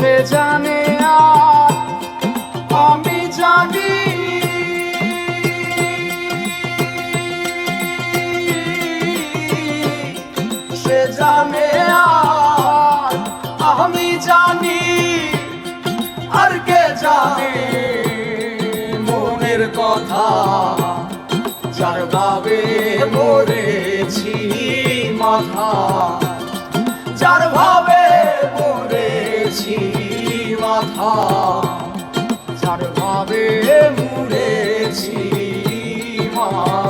সে জানে আর আমি জানি। সে জানে আর আমি জানি, আর কে জানে মনের কথা যার ভাবে মরেছি মাথা। ভাবে মরেছি মাথা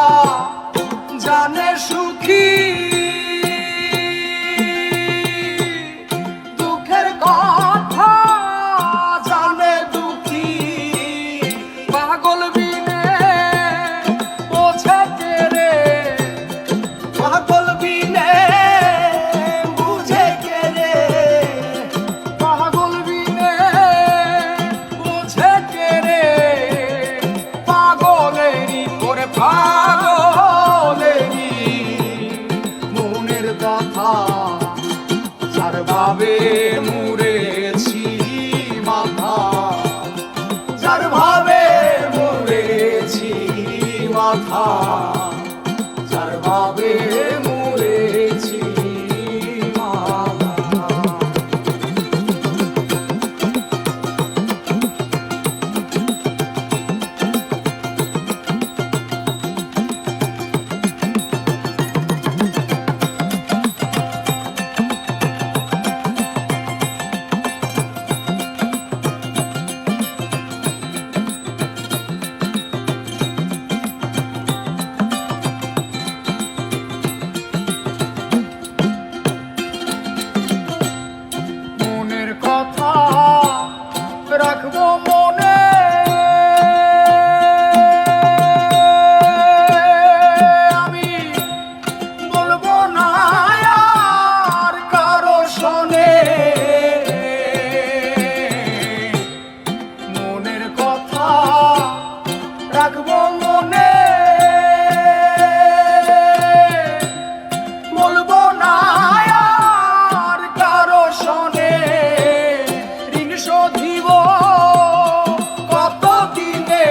যার কারও শোনে ঋণ শোধিব। কত দিনে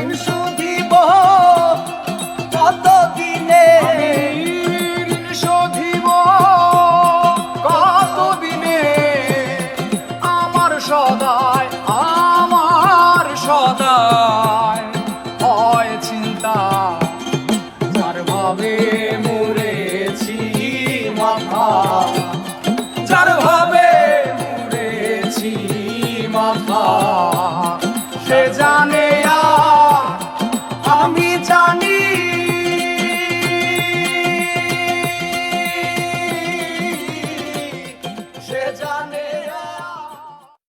ঋণ শোধিব? কত দিনে ঋণ শোধিব? কত দিনে আমার সদায় আমার সদায় হয় চিন্তা, যার ভাবে মাথা সে